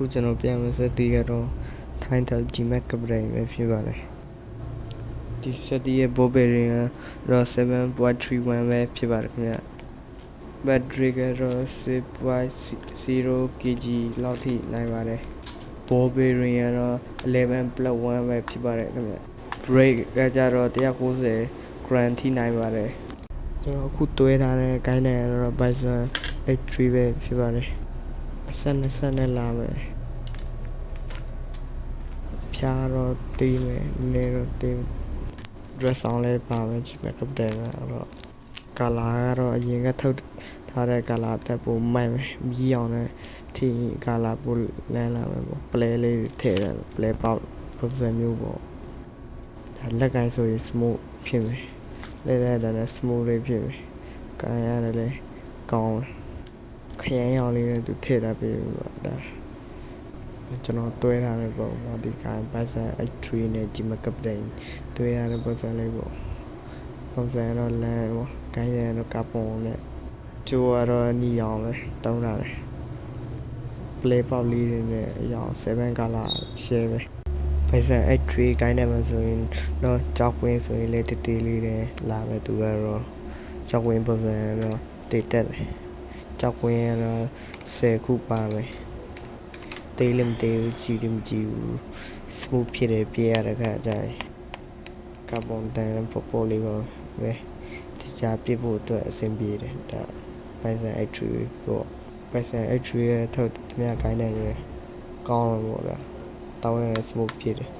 အခုကျွန်တော်ပြန်မစက်တီးကတော့ထိုင်းတောက် GMAX ကပရိန်ပဲဖြစ်ပါတယ်ဒီစက်တီးရဲ့ bow bearing ကတော့7.31ပဲဖြစ်ပါတယ်ခင်ဗျ battery ကတော့6.0 kg လောက်ထိနိုင်ပါတယ် bow bearing ကတော့ 11+1 ပဲဖြစ်ပါတယ်ခင်ဗျ brake ကကြတော့190 gram ထိနိုင်ပါတယ်ကျွန်တော်အခုတွဲထားတဲ့ guide နဲ့ကတော့ Bison H3 ပဲဖြစ်ပါတယ် အဆက်နဲ့ဆက်နဲ့လာမယ်ဖြားတော့တီးမယ်နည်းတော့တီး dress အောင်လဲပါမယ်ချိမဲ့ကပ်တယ်ကတော့ကာလာကတော့အရင်ကထုတ်ထားတဲ့ကာလာတက်ပိုမိုက်မယ်မြည်အောင်လည်းဒီကာလာပိုလန်းလာမယ်ပေါ့ပလဲလေးတွေထည့်တယ်ပလဲပေါက်ပုံစံမျိုးပေါ့ဒါလက်ကင်ဆိုရင် smooth ဖြစ်မယ်လဲလဲတယ်လည်း smooth လေးဖြစ်မယ်ကန်ရတယ်လည်းကောင်းတယ် ခရမ်းရောင်လေးနဲ့သူထည့်တာပြီးတော့ဒါကျွန်တော်တွဲထားတဲ့ပုံပေါ့ဒီကပိုက်ဆန် H3 နဲ့ Gmail ကပ်တဲ့တွဲထားတဲ့ပုံစံလေးပေါ့ပုံစံတော့လမ်းပေါ့ကိုင်းရတော့ကပုံနဲ့ကျိုးကတော့နီအောင်ပဲတုံးတာတယ် play pop လေးတွေနဲ့အရောင်7 color share ပဲပိုက်ဆန် H3 ကိုင်းတယ်မှာဆိုရင်တော့ကြောက်ဝင်းဆိုရင်လည်းတတေးလေးတွေလာပဲသူကတော့ကြောက်ဝင်းပုံစံတော့တိတ်တက်တယ် ကြောက်ဝင်းကတော့10ခုပါပဲတေးလည်းမတေးဘူးကြည့်လည်းမကြည့်ဘူး smooth ဖြစ်တယ်ပြရတဲ့ခါကျရင်ကာဗွန်တန်ပေါ်ပေါ်လေးပါပဲတခြားပြဖို့အတွက်အဆင်ပြေတယ်ဒါပိုက်ဆန် H3 ပေါ့ပိုက်ဆန် H3 ရဲ့ထုတ်သမျှကိုင်းနိုင်တယ်ကောင်းတယ်ပေါ့လားတောင်းရ smooth ဖြစ်တယ်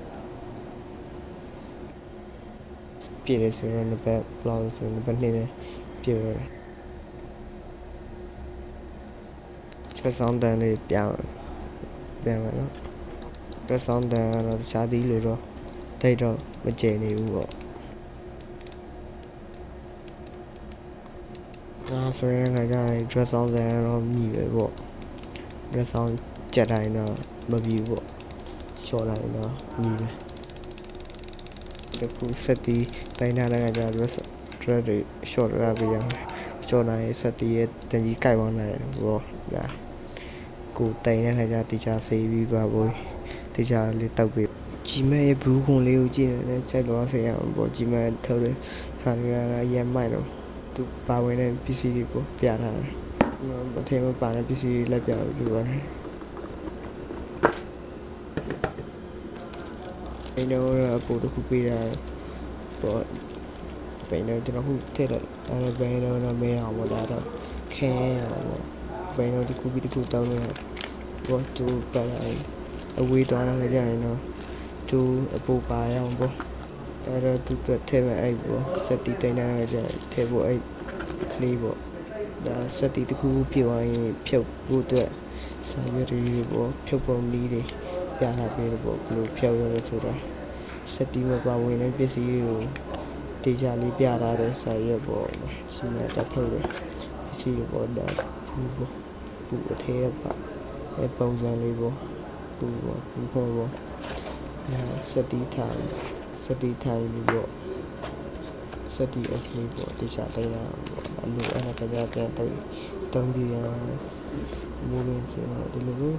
ပြည့်တယ်ဆိုတော့နှစ်ဘက်ဘလောက်ဆိုနှစ်ဘက်နှစ်နဲ့ပြည့်ရတယ်ချ က်ဆောင်တန်လေးပြောင်းပြန်မယ်နော်ချက်ဆောင်တန်ကတော့တခြားသည်လို့တော့တိတ်တော့မကျနေဘူးပေါ့အာဆိုရင်လည်းကြာရင် dress on တန်တော့မြည်ပဲပေါ့ dress on ကြက်တိုင်းတော့မပြီးပေါ့ short တိုင်းတော့မြည်ပဲတခုစက်တီတိုင်းထားတဲ့ကကြာ dress dress တွေ short ရပြရမယ် short တိုင်းစက်တီရဲ့တန်ကြီးကြိုက်သွားနိုင်တယ်ပေါ့ဒါ ကိုတိုင်တဲ့ခါကျတီချာဆေးပြီးပါဘူးတီချာလေးတောက်ပြီးဂျီမဲရဲ့ဘူးခွန်လေးကိုကြည့်နေတယ်ကြိုက်တော့ဆေးရအောင်ပေါ့ဂျီမဲထုတ်တယ်ဟာရရရမိုက်တော့သူပါဝင်တဲ့ပစ္စည်းတွေကိုပြထားတယ်မထဲမှာပါတဲ့ပစ္စည်းတွေလက်ပြလို့ပြောတယ်အိမ်တော့အပေါ်တစ်ခုပေးတာပေါ့ပိန်တော့ကျွန်တော်ခုထည့်တော့အဲဘယ်တော့တော့မဲအောင်ပေါ့ဒါတော့ခဲအောင်ပေါ့ ဘယ်တော့တစ်ခုပြီးတစ်ခုတောင်းနေတော့ကျိုးပါလိုက်အဝေးသွားလာကြရင်တော့ကျိုးအပေါ်ပါရအောင်ပေါ့ဒါတော့သူ့အတွက်ထည့်မဲ့အဲ့ပေါ့စက်တီတိုင်းတိုင်းကြထည့်ဖို့အဲ့ကလေးပေါ့ဒါစက်တီတစ်ခုပြည့်သွားရင်ဖြုတ်ဖို့အတွက်စာရွက်တွေပေါ့ဖြုတ်ပုံနည်းတွေပြတာပြတယ်ပေါ့ဘယ်လိုဖြုတ်ရလဲဆိုတာစက်တီမပါဝင်တဲ့ပစ္စည်းတွေကိုတေချာလေးပြထားတဲ့စာရွက်ပေါ့စီမံတက်ထုတ်တယ် ပစ္စည်းပေါ့ဒါဘူးပေါ့ဘူးအထဲပါအဲပုံစံလေးပေါ့ဘူးပေါ့ဘူးခေါ်ပေါ့အဲစတီထိုင်စတီထိုင်လေးပေါ့စတီအကလေးပေါ့တေချာတိုင်းတာပေါ့အလိုအဲ့ဒါကြကြတဲ့တုံးကြည့်ရမိုးလေးဆိုတော့ဒီလို